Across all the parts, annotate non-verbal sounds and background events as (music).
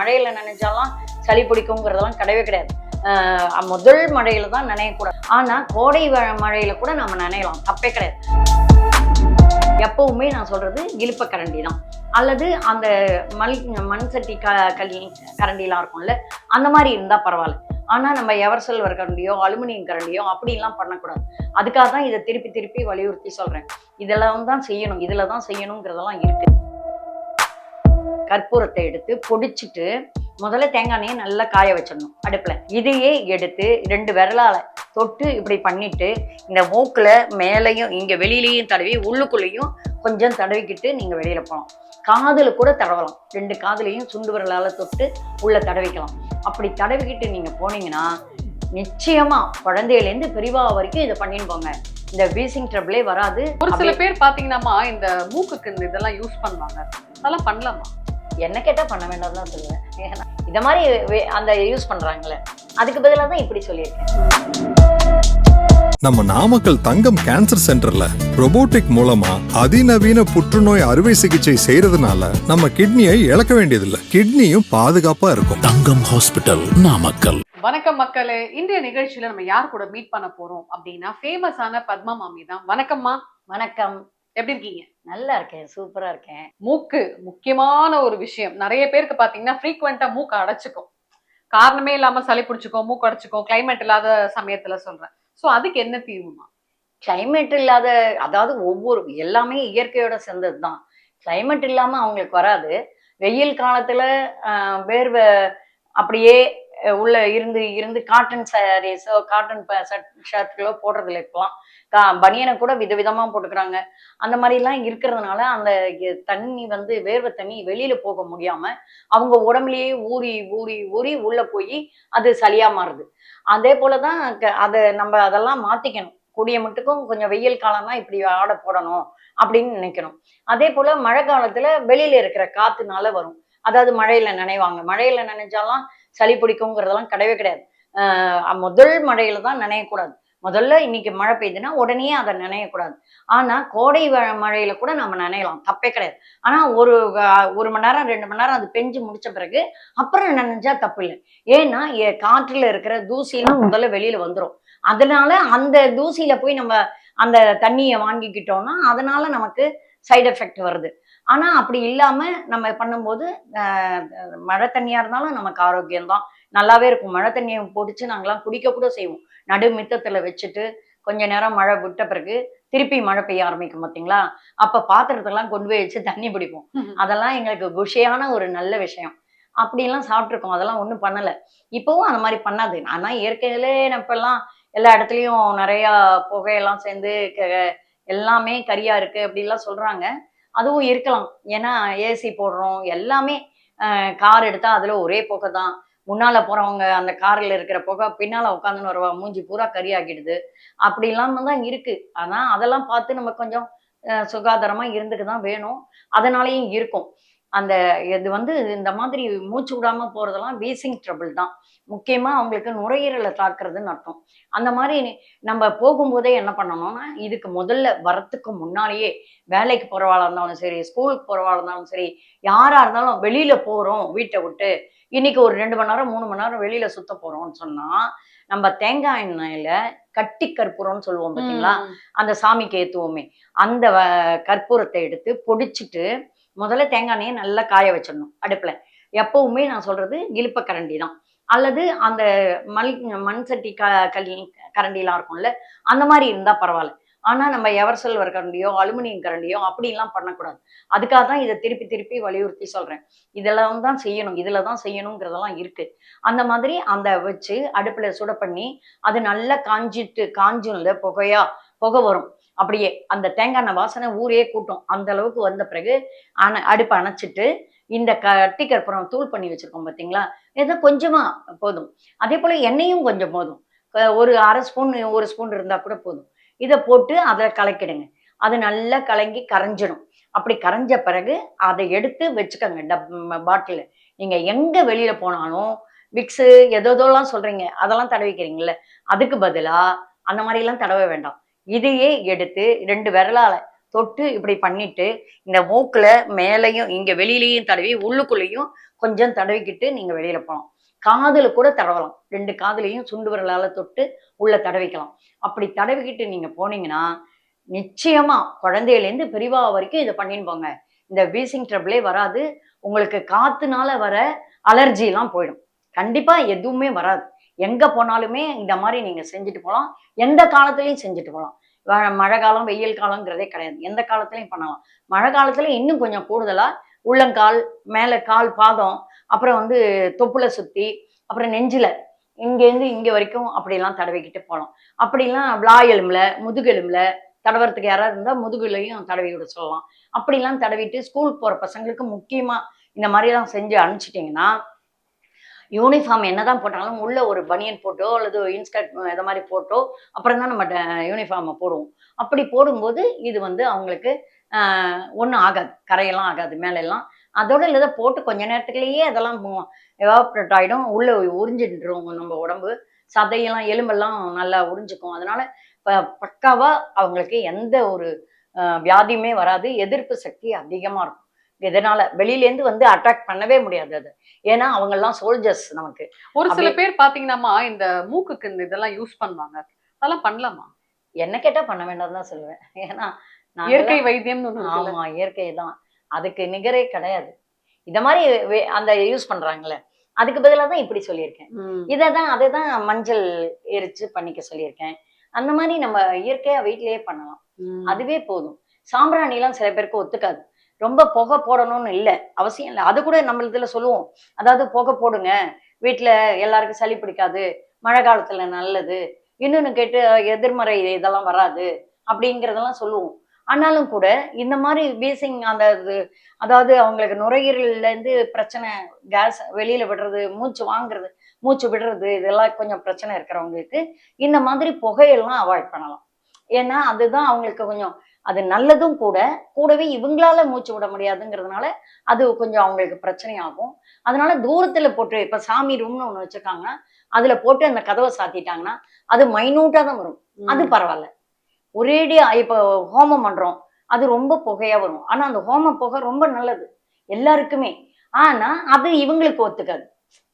மழையில நினைச்சாலாம் சளி பிடிக்குங்கிறதெல்லாம் கிடையவே கிடையாது. முதல் மழையில தான் நனையக்கூடாது. ஆனா கோடை வ- மழையில கூட நம்ம நனையலாம். தப்பே கிடையாது. எப்பவுமே நான் சொல்றது இழுப்ப கரண்டி தான். அல்லது அந்த மல் மண் சட்டி க கல் கரண்டிலாம் இருக்கும்ல அந்த மாதிரி இருந்தா பரவாயில்ல. ஆனா நம்ம எவர் சில்வர் கரண்டியோ அலுமினியம் கரண்டியோ அப்படிலாம் பண்ணக்கூடாது. அதுக்காக தான் இதை திருப்பி திருப்பி வலியுறுத்தி சொல்றேன். இதெல்லாம் தான் செய்யணும். இதுல தான் செய்யணுங்கிறதெல்லாம் இருக்கு. கற்பூரத்தை எடுத்து பொடிச்சிட்டு முதல்ல தேங்காய் நல்லா காய வச்சிடணும். அடுப்புல. இதையே எடுத்து ரெண்டு விரலால தொட்டு இப்படி பண்ணிட்டு இந்த மூக்குல மேலையும் இங்க வெளியிலையும் தடவி உள்ளுக்குள்ளேயும் கொஞ்சம் தடவிக்கிட்டு நீங்க வெளியில போகலாம். காதுல கூட தடவலாம். ரெண்டு காதுலையும் சுண்டு விரலால தொட்டு உள்ள தடவிக்கலாம். அப்படி தடவிக்கிட்டு நீங்க போனீங்கன்னா நிச்சயமா குழந்தையிலேருந்து பெரியவா வரைக்கும் இதை பண்ணின்னு போங்க. இந்த வீசிங் ட்ரபிளே வராது. ஒரு சில பேர் பாத்தீங்கன்னா இந்த மூக்குக்கு இந்த இதெல்லாம் யூஸ் பண்ணுவாங்க. அதெல்லாம் பண்ணலாமா? என்ன கேட்டா பண்ண வேண்டாம் தான் சொல்லுவேன். ஏன்னா இந்த மாதிரி அந்த யூஸ் பண்றாங்களே அதுக்கு பதிலாக தான் இப்படி சொல்லியிருக்கேன். நம்ம நாமக்கல் தங்கம் கேன்சர் சென்டர்ல robotic மூலமா அதிநவீன புற்றுநோய் அறுவை சிகிச்சை செய்யறதுனால நம்ம கிட்னியை இழக்க வேண்டியதில்லை. கிட்னியும் பாதுகாப்பா இருக்கும். தங்கம் ஹாஸ்பிட்டல் நாமக்கல். வணக்கம் மக்களே. இன்றைய நிகழ்ச்சியில நம்ம யார் கூட மீட் பண்ண போறோம் அப்படின்னா ஃபேமஸான பத்மா மாமி தான். வணக்கம்மா. வணக்கம். எப்படி இருக்கீங்க? நல்லா இருக்கேன் சூப்பரா இருக்கேன். மூக்கு முக்கியமான ஒரு விஷயம். நிறைய பேருக்கு பாத்தீங்கன்னா ஃப்ரீக்வெண்டா மூக்கு அடைச்சிக்கும். காரணமே இல்லாம சளி பிடிச்சிக்கும் மூக்கு அடைச்சிக்கும் கிளைமேட் இல்லாத சமயத்துல சொல்றேன். சோ அதுக்கு என்ன தீர்வுமா? கிளைமேட் இல்லாத அதாவது ஒவ்வொரு எல்லாமே இயற்கையோட சேர்ந்தது தான் கிளைமேட் இல்லாம அவங்களுக்கு வராது. வெயில் காலத்துல ஆஹ், வேர்வை அப்படியே உள்ள இருந்து இருந்து காட்டன் சாரீஸோ காட்டன் ஷர்ட்களோ போடுறதுல இருக்கலாம் கா பனியனை கூட விதவிதமா போட்டுக்கிறாங்க. அந்த மாதிரிலாம் இருக்கிறதுனால அந்த தண்ணி வந்து வேர்வை தண்ணி வெளியில போக முடியாம அவங்க உடம்புலயே ஊறி ஊறி ஊறி உள்ள போய் அது சளியா மாறுது. அதே போலதான் அதை நம்ம அதெல்லாம் மாத்திக்கணும். கூடிய மட்டுக்கும் கொஞ்சம் வெயில் காலம்னா இப்படி ஆடை போடணும் அப்படின்னு நினைக்கணும். அதே போல மழை காலத்துல வெளியில இருக்கிற காத்துனால வரும். அதாவது மழையில நனைவாங்க. மழையில நனைஞ்சாலாம் சளி பிடிக்குங்கிறதெல்லாம் கிடையவே கிடையாது. முதல் மழையில தான் நினையக்கூடாது. முதல்ல இன்னைக்கு மழை பெய்யுதுன்னா உடனே அதை நினையக்கூடாது. ஆனா கோடை வ- மழையில கூட நம்ம நனையலாம். தப்பே கிடையாது. ஆனா ஒரு ஒரு மணி நேரம் ரெண்டு மணி நேரம் அது பெஞ்சு முடிச்ச பிறகு அப்புறம் நனைஞ்சா தப்பு இல்லை. ஏன்னா காற்றுல இருக்கிற தூசிலாம் முதல்ல வெளியில வந்துரும். அதனால அந்த தூசியில போய் நம்ம அந்த தண்ணியை வாங்கிக்கிட்டோம்னா அதனால நமக்கு சைடு எஃபெக்ட் வருது. ஆனா அப்படி இல்லாம நம்ம பண்ணும்போது மழை தண்ணியா இருந்தாலும் நமக்கு ஆரோக்கியம்தான். நல்லாவே இருக்கும். மழை தண்ணியை பிடிச்சி நாங்கெல்லாம் குடிக்க கூட செய்வோம். நடு மித்தத்துல வச்சுட்டு கொஞ்ச நேரம் மழை விட்ட பிறகு திருப்பி மழை பெய்ய ஆரம்பிக்கும் பாத்தீங்களா? அப்ப பாத்திரத்தெல்லாம் கொண்டு போய் வச்சு தண்ணி பிடிப்போம். (laughs) அதெல்லாம் எங்களுக்கு குஷியான ஒரு நல்ல விஷயம். அப்படிலாம் சாப்பிட்ருக்கோம் அதெல்லாம் ஒன்றும் பண்ணலை. இப்போவும் அந்த மாதிரி பண்ணாது. ஆனால் இயற்கையிலே இப்பெல்லாம் எல்லா இடத்துலையும் நிறையா புகையெல்லாம் சேர்ந்து எல்லாமே கரியா இருக்கு அப்படிலாம் சொல்றாங்க. அதுவும் இருக்கலாம். ஏன்னா ஏசி போடுறோம். எல்லாமே கார் எடுத்தா அதுல ஒரே புகை தான். முன்னால போறவங்க அந்த கார்ல இருக்கிற புகை பின்னால உட்காந்துன்னு வருவா மூஞ்சி பூரா கரியாக்கிடுது அப்படிலாம் தான் இருக்கு. ஆனா அதெல்லாம் பார்த்து நம்ம கொஞ்சம் சுகாதாரமாக சுகாதாரமா தான் வேணும். அதனாலயும் இருக்கும். அந்த இது வந்து இந்த மாதிரி மூச்சு விடாம போறதெல்லாம் வீசிங் ட்ரபிள் தான். முக்கியமா அவங்களுக்கு நுரையீரலை தாக்குறதுன்னு அர்த்தம். அந்த மாதிரி நம்ம போகும்போதே என்ன பண்ணணும்னா இதுக்கு முதல்ல வரத்துக்கு முன்னாலேயே வேலைக்கு போறவாளா இருந்தாலும் சரி ஸ்கூலுக்கு போறவாளா இருந்தாலும் சரி யாரா இருந்தாலும் வெளியில போறோம் வீட்டை விட்டு. இன்னைக்கு ஒரு ரெண்டு மணி நேரம் மூணு மணி நேரம் வெளியில சுத்த போறோம்னு சொன்னா நம்ம தேங்காய் எண்ணெயில கட்டி கற்பூரம்னு சொல்லுவோம் பாத்தீங்களா? அந்த சாமிக்கு ஏத்துவோமே. அந்த கற்பூரத்தை எடுத்து பொடிச்சிட்டு முதல்ல தேங்காய் எண்ணெயை நல்லா காய வச்சிடணும் அடுப்புல. எப்பவுமே நான் சொல்றது இழுப்ப கரண்டி தான். அல்லது அந்த மல் மண் சட்டி க கலி கரண்டிலாம் இருக்கும்ல அந்த மாதிரி இருந்தா பரவாயில்ல. ஆனா நம்ம எவர் சில்வர் கரண்டியோ அலுமினியம் கரண்டியோ அப்படிலாம் பண்ணக்கூடாது. அதுக்காக தான் இதை திருப்பி திருப்பி வலியுறுத்தி சொல்றேன். இதெல்லாம் தான் செய்யணும் இதில் தான் செய்யணுங்கிறதெல்லாம் இருக்கு. அந்த மாதிரி அந்த வச்சு அடுப்புல சுட பண்ணி அது நல்லா காஞ்சிட்டு காஞ்சும்ல புகையா புகை வரும். அப்படியே அந்த தேங்காய் எண்ணெய் வாசனை ஊரே கூட்டும். அந்த அளவுக்கு வந்த பிறகு அணை அடுப்பை அணைச்சிட்டு இந்த கட்டி கற்பூரம் தூள் பண்ணி வச்சுருக்கோம் பார்த்தீங்களா ஏதோ கொஞ்சமா போதும். அதே போல் எண்ணெயும் கொஞ்சம் போதும். ஒரு அரை ஸ்பூன் ஒரு ஸ்பூன் இருந்தால் கூட போதும். இதை போட்டு அதை கலக்கிடுங்க. அது நல்லா கலங்கி கரைஞ்சிடும். அப்படி கரைஞ்ச பிறகு அதை எடுத்து வச்சுக்கோங்க டப் பாட்டில் நீங்கள் எங்கே வெளியில் போனாலும் விக்ஸு எதோதோலாம் சொல்கிறீங்க அதெல்லாம் தடவிக்கிறீங்கல்ல. அதுக்கு பதிலாக அந்த மாதிரிலாம் தடவ வேண்டாம். இதையே எடுத்து ரெண்டு விரலால தொட்டு இப்படி பண்ணிட்டு இந்த மூக்குல மேலையும் இங்க வெளியிலையும் தடவி உள்ளுக்குள்ளேயும் கொஞ்சம் தடவிக்கிட்டு நீங்க வெளியில போகலாம். காதுல கூட தடவலாம். ரெண்டு காதுலையும் சுண்டு விரலால தொட்டு உள்ள தடவிக்கலாம். அப்படி தடவிக்கிட்டு நீங்க போனீங்கன்னா நிச்சயமா குழந்தையிலேருந்து பெரிவா வரைக்கும் இதை பண்ணின்னு போங்க. இந்த வீசிங் ட்ரபிளே வராது. உங்களுக்கு காத்துனால வர அலர்ஜி எல்லாம் போயிடும். கண்டிப்பா எதுவுமே வராது. எங்கே போனாலுமே இந்த மாதிரி நீங்கள் செஞ்சுட்டு போகலாம் எந்த காலத்துலையும் செஞ்சுட்டு போகலாம் வ- மழை காலம் வெயில் காலங்கிறதே கிடையாது. எந்த காலத்துலையும் பண்ணலாம். மழை காலத்துல இன்னும் கொஞ்சம் கூடுதலாக உள்ளங்கால் மேலே கால் பாதம் அப்புறம் வந்து தொப்புல சுற்றி அப்புறம் நெஞ்சில் இங்கேருந்து இங்கே வரைக்கும் அப்படிலாம் தடவிக்கிட்டு போகலாம் அப்படிலாம் விழா எலும்பில் முதுகெலும்பில் தடவறதுக்கு யாராவது இருந்தால் முதுகுலையும் தடவி விட சொல்லலாம். அப்படிலாம் தடவிட்டு ஸ்கூல் போகிற பசங்களுக்கு முக்கியமாக இந்த மாதிரிலாம் செஞ்சு அனுப்பிச்சிட்டிங்கன்னா யூனிஃபார்ம் என்னதான் போட்டாலும் உள்ள ஒரு பனியன் போட்டோ அல்லது இன்ஸ்கர்ட் இதை மாதிரி போட்டோ அப்புறம் தான் நம்ம யூனிஃபார்மை போடுவோம். அப்படி போடும்போது இது வந்து அவங்களுக்கு ஒன்றும் ஆகாது. கரையெல்லாம் ஆகாது மேலெல்லாம். அதோட இல்லை போட்டு கொஞ்ச நேரத்துக்குள்ளேயே அதெல்லாம் எவாப்ரேட் ஆகிடும் உள்ள உறிஞ்சிட்டுரும் நம்ம உடம்பு. சதையெல்லாம் எலும்பெல்லாம் நல்லா உறிஞ்சிக்கும். அதனால இப்போ பக்காவா அவங்களுக்கு எந்த ஒரு வியாதியுமே வராது. எதிர்ப்பு சக்தி அதிகமா இருக்கும். இதனால வெளியிலேருந்து வந்து அட்டாக் பண்ணவே முடியாது அது. ஏன்னா அவங்கெல்லாம் சோல்ஜர்ஸ் நமக்கு. ஒரு சில பேர் பாத்தீங்கன்னா இந்த மூக்குக்கு இந்த இதெல்லாம் யூஸ் பண்ணுவாங்க. அதெல்லாம் பண்ணலாமா? என்ன கேட்டா பண்ண வேண்டாம் தான் சொல்லுவேன். ஏன்னா இயற்கை இருக்குல்ல? ஆமா இயற்கை தான். அதுக்கு நிகரே கிடையாது. இந்த மாதிரி அந்த யூஸ் பண்றாங்கல்ல அதுக்கு பதிலா தான் இப்படி சொல்லியிருக்கேன். இதை தான் அதை தான் மஞ்சள் எரிச்சு பண்ணிக்க சொல்லியிருக்கேன். அந்த மாதிரி நம்ம இயற்கையா வீட்டிலேயே பண்ணலாம். அதுவே போதும். சாம்பிராணிலாம் சில பேருக்கு ஒத்துக்காது. ரொம்ப புகை போடணும்னு இல்லை அவசியம் இல்லை. அது கூட நம்ம இதில் சொல்லுவோம். அதாவது புகை போடுங்க. வீட்டில் எல்லாருக்கும் சளி பிடிக்காது. மழை காலத்தில் நல்லது. இன்னொன்னு கேட்டு எதிர்மறை இதெல்லாம் வராது அப்படிங்கிறதெல்லாம் சொல்லுவோம். ஆனாலும் கூட இந்த மாதிரி வீசிங் அந்த இது அதாவது அவங்களுக்கு நுரையீரல்ல இருந்து பிரச்சனை கேஸ் வெளியில் விடுறது மூச்சு வாங்குறது மூச்சு விடுறது இதெல்லாம் கொஞ்சம் பிரச்சனை இருக்கிறவங்களுக்கு இந்த மாதிரி புகையெல்லாம் அவாய்ட் பண்ணலாம். ஏன்னா அதுதான் அவங்களுக்கு கொஞ்சம் அது நல்லதும் கூட கூடவே இவங்களால மூச்சு விட முடியாதுங்கிறதுனால அது கொஞ்சம் அவங்களுக்கு பிரச்சனையாகும். அதனால தூரத்துல போட்டு இப்ப சாமி ரூம்னு ஒண்ணு வச்சிருக்காங்கன்னா அதுல போட்டு அந்த கதவை சாத்திட்டாங்கன்னா அது மைனூட்டா தான் வரும். அது பரவாயில்ல. ஒரேடியா இப்போ ஹோமம் பண்றோம் அது ரொம்ப புகையா வரும். ஆனா அந்த ஹோம புகை ரொம்ப நல்லது. எல்லாருக்குமே. ஆனா அது இவங்களுக்கு ஒத்துக்காது.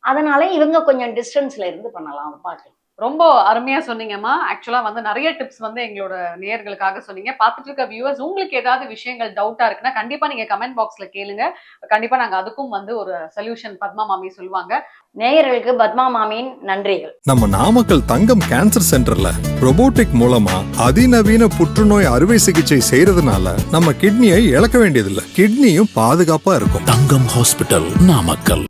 அதனால இவங்க கொஞ்சம் டிஸ்டன்ஸ்ல இருந்து பண்ணலாம் பார்க்கலாம் ரொம்ப அருமையா சொன்னீங்கம்மா. ஆக்சுவலா வந்து நிறைய டிப்ஸ் வந்து எங்களோட நேயர்களுக்காக சொன்னீங்க. பார்த்துட்டு இருக்க வியூவர்ஸ் உங்களுக்கு ஏதாவது விஷயங்கள் டவுட்டா இருக்குன்னா கண்டிப்பா நீங்க கமெண்ட் பாக்ஸ்ல கேளுங்க. கண்டிப்பா நாங்க அதுக்கும் வந்து ஒரு சொல்யூஷன் பத்மா மாமி சொல்லுவாங்க. நேயர்களுக்கு பத்மா மாமியின் நன்றிகள். நம்ம நாமக்கல் தங்கம் கேன்சர் சென்டர்ல robotic மூலமா அதிநவீன புற்றுநோய் அறுவை சிகிச்சை செய்யறதுனால நம்ம கிட்னியை இழக்க வேண்டியதில்லை. கிட்னியும் பாதுகாப்பா இருக்கும். தங்கம் ஹாஸ்பிட்டல் நாமக்கல்.